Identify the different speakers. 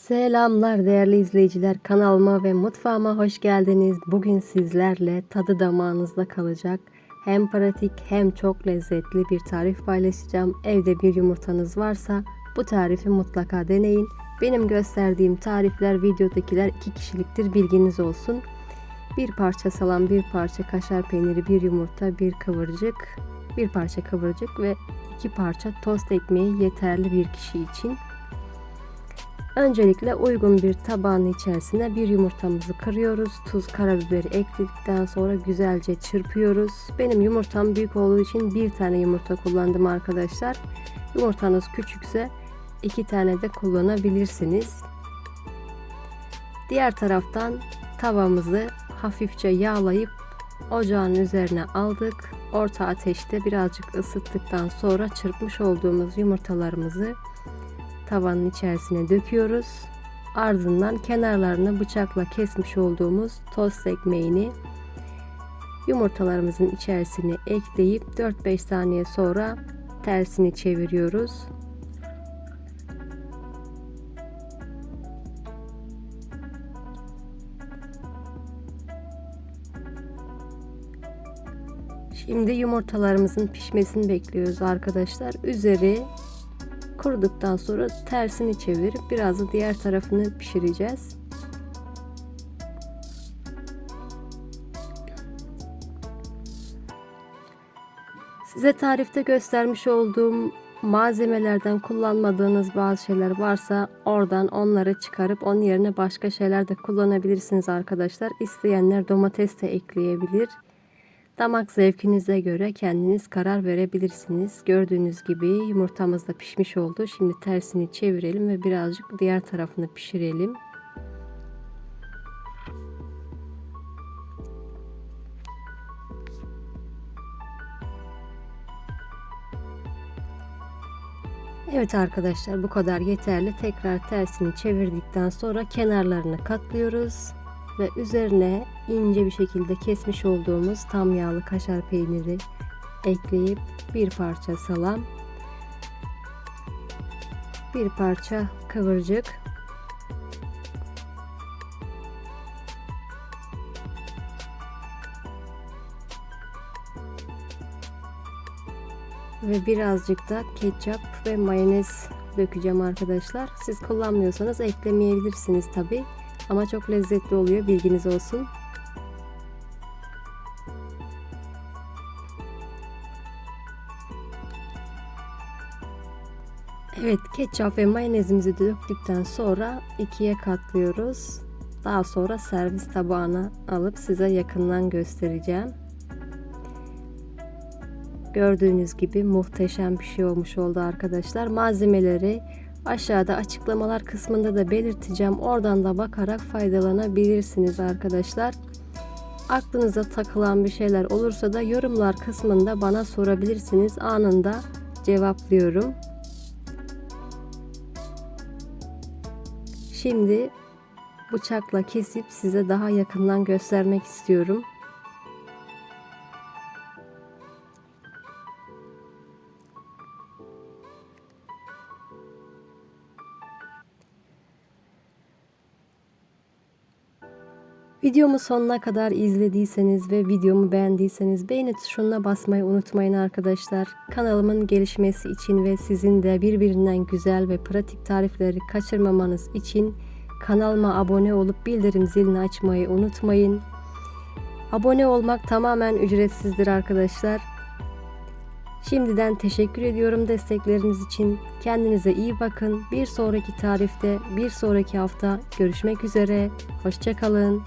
Speaker 1: Selamlar değerli izleyiciler kanalıma ve mutfağıma hoş geldiniz. Bugün sizlerle tadı damağınızda kalacak hem pratik hem çok lezzetli bir tarif paylaşacağım. Evde bir yumurtanız varsa bu tarifi mutlaka deneyin. Benim gösterdiğim tarifler videodakiler iki kişiliktir bilginiz olsun. Bir parça salam, bir parça kaşar peyniri, bir yumurta, bir kıvırcık, bir parça kıvırcık ve iki parça tost ekmeği yeterli bir kişi için. Öncelikle uygun bir tabağın içerisine bir yumurtamızı kırıyoruz. Tuz, karabiberi ekledikten sonra güzelce çırpıyoruz. Benim yumurtam büyük olduğu için bir tane yumurta kullandım arkadaşlar. Yumurtanız küçükse iki tane de kullanabilirsiniz. Diğer taraftan tavamızı hafifçe yağlayıp ocağın üzerine aldık. Orta ateşte birazcık ısıttıktan sonra çırpmış olduğumuz yumurtalarımızı tavanın içerisine döküyoruz. Ardından kenarlarını bıçakla kesmiş olduğumuz tost ekmeğini yumurtalarımızın içerisine ekleyip 4-5 saniye sonra tersini çeviriyoruz. Şimdi yumurtalarımızın pişmesini bekliyoruz arkadaşlar. Üzeri kuruduktan sonra tersini çevirip biraz da diğer tarafını pişireceğiz. Size tarifte göstermiş olduğum malzemelerden kullanmadığınız bazı şeyler varsa oradan onları çıkarıp onun yerine başka şeyler de kullanabilirsiniz arkadaşlar. İsteyenler domates de ekleyebilir. Damak zevkinize göre kendiniz karar verebilirsiniz. Gördüğünüz gibi yumurtamız da pişmiş oldu. Şimdi tersini çevirelim ve birazcık diğer tarafını pişirelim. Evet arkadaşlar bu kadar yeterli. Tekrar tersini çevirdikten sonra kenarlarını katlıyoruz ve üzerine ince bir şekilde kesmiş olduğumuz tam yağlı kaşar peyniri ekleyip bir parça salam, bir parça kıvırcık, ve birazcık da ketçap ve mayonez dökeceğim arkadaşlar. Siz kullanmıyorsanız eklemeyebilirsiniz tabi. Ama çok lezzetli oluyor bilginiz olsun. Evet ketçap ve mayonezimizi döktükten sonra ikiye katlıyoruz. Daha sonra servis tabağına alıp size yakından göstereceğim. Gördüğünüz gibi muhteşem bir şey olmuş oldu arkadaşlar. Malzemeleri aşağıda açıklamalar kısmında da belirteceğim. Oradan da bakarak faydalanabilirsiniz arkadaşlar. Aklınıza takılan bir şeyler olursa da yorumlar kısmında bana sorabilirsiniz. Anında cevaplıyorum. Şimdi bıçakla kesip size daha yakından göstermek istiyorum. Videomu sonuna kadar izlediyseniz ve videomu beğendiyseniz beğeni tuşuna basmayı unutmayın arkadaşlar. Kanalımın gelişmesi için ve sizin de birbirinden güzel ve pratik tarifleri kaçırmamanız için kanalıma abone olup bildirim zilini açmayı unutmayın. Abone olmak tamamen ücretsizdir arkadaşlar. Şimdiden teşekkür ediyorum destekleriniz için. Kendinize iyi bakın. Bir sonraki tarifte, bir sonraki hafta görüşmek üzere. Hoşçakalın.